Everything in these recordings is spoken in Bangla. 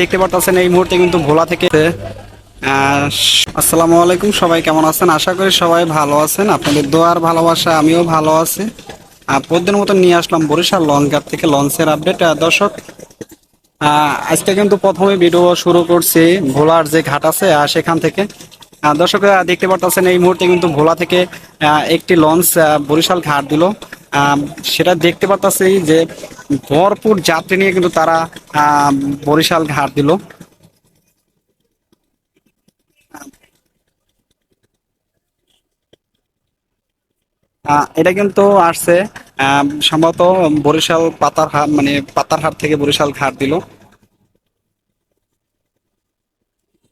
দেখতে পারতেছেন এই মুহূর্তে কিন্তু ভোলা থেকে আসসালামু আলাইকুম সবাই কেমন আছেন? আশা করি সবাই ভালো আছেন। আপনাদের দোয়ার ভালোবাসা আমিও ভালো আছি। আহ, প্রতিদিন মতো নিয়ে আসলাম বরিশাল লঞ্চঘাট থেকে লঞ্চের আপডেট দর্শক আজকে কিন্তু প্রথমে ভিডিও শুরু করছি ভোলার যে ঘাট আছে সেখান থেকে। আহ, দর্শকরা দেখতে পারতেছেন এই মুহূর্তে কিন্তু ভোলা থেকে একটি লঞ্চ বরিশাল ঘাট দিল। সেটা দেখতে পারতেছি যে ভরপুর যাত্রী নিয়ে কিন্তু তারা বরিশাল ঘাট দিল। এটা কিন্তু আসছে সম্ভবত বরিশাল পাতারহাট মানে পাতারহাট থেকে বরিশাল ঘাট দিল।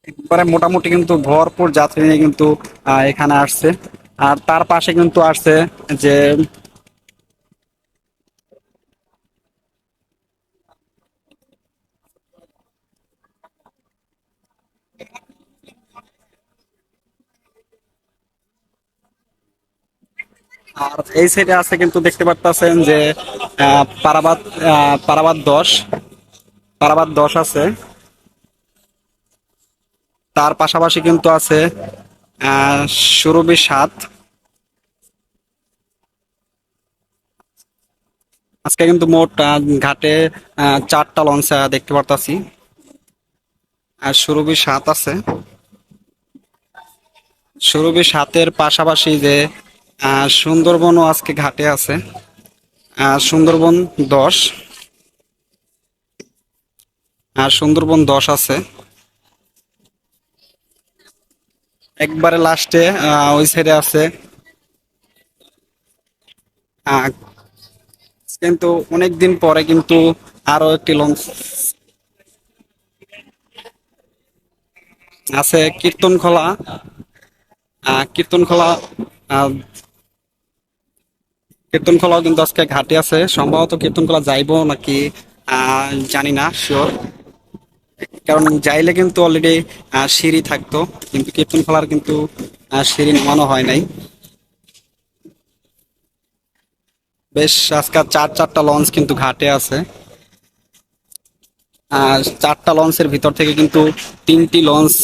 একবারে মোটামুটি কিন্তু ভরপুর যাত্রী নিয়ে কিন্তু এখানে আসছে। আর তার পাশে কিন্তু আসছে যে আর এই সাইডে আছে কিন্তু দেখতে পারতেছেন যে পারাবাদ পারাবাদ দশ। পারাবাদ দশ আছে। তার পাশাপাশি কিন্তু আছে সুরভি সাত। আজকে কিন্তু মোট ঘাটে চারটা লঞ্চ দেখতে পারতাছি। আর সুরভি সাত আছে। সুরভি সাতের পাশাপাশি যে সুন্দরবনও আজকে ঘাটে আছে। সুন্দরবন দশ। আর সুন্দরবন দশ আছে। একবারে লাস্টে ওই সাইডে আছে। কিন্তু অনেক দিন পরে কিন্তু আরও একটি লঞ্চ আছে কীর্তনখোলা। আহ, কীর্তনখোলা কীর্তনখোলাও কিন্তু আজকে ঘাটে আছে। সম্ভবত কীর্তনখোলা যাইব নাকি জানি না শিওর কারণ যাইলে কিন্তু অলরেডি সিঁড়ি থাকতো, কিন্তু কীর্তনখোলার কিন্তু সিঁড়ি নামানো হয় নাই। বেশ, আজকে চার, চারটা লঞ্চ কিন্তু ঘাটে আছে। চারটা লঞ্চের ভিতর থেকে কিন্তু তিনটি লঞ্চ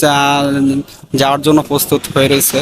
যাওয়ার জন্য প্রস্তুত হয়ে রয়েছে।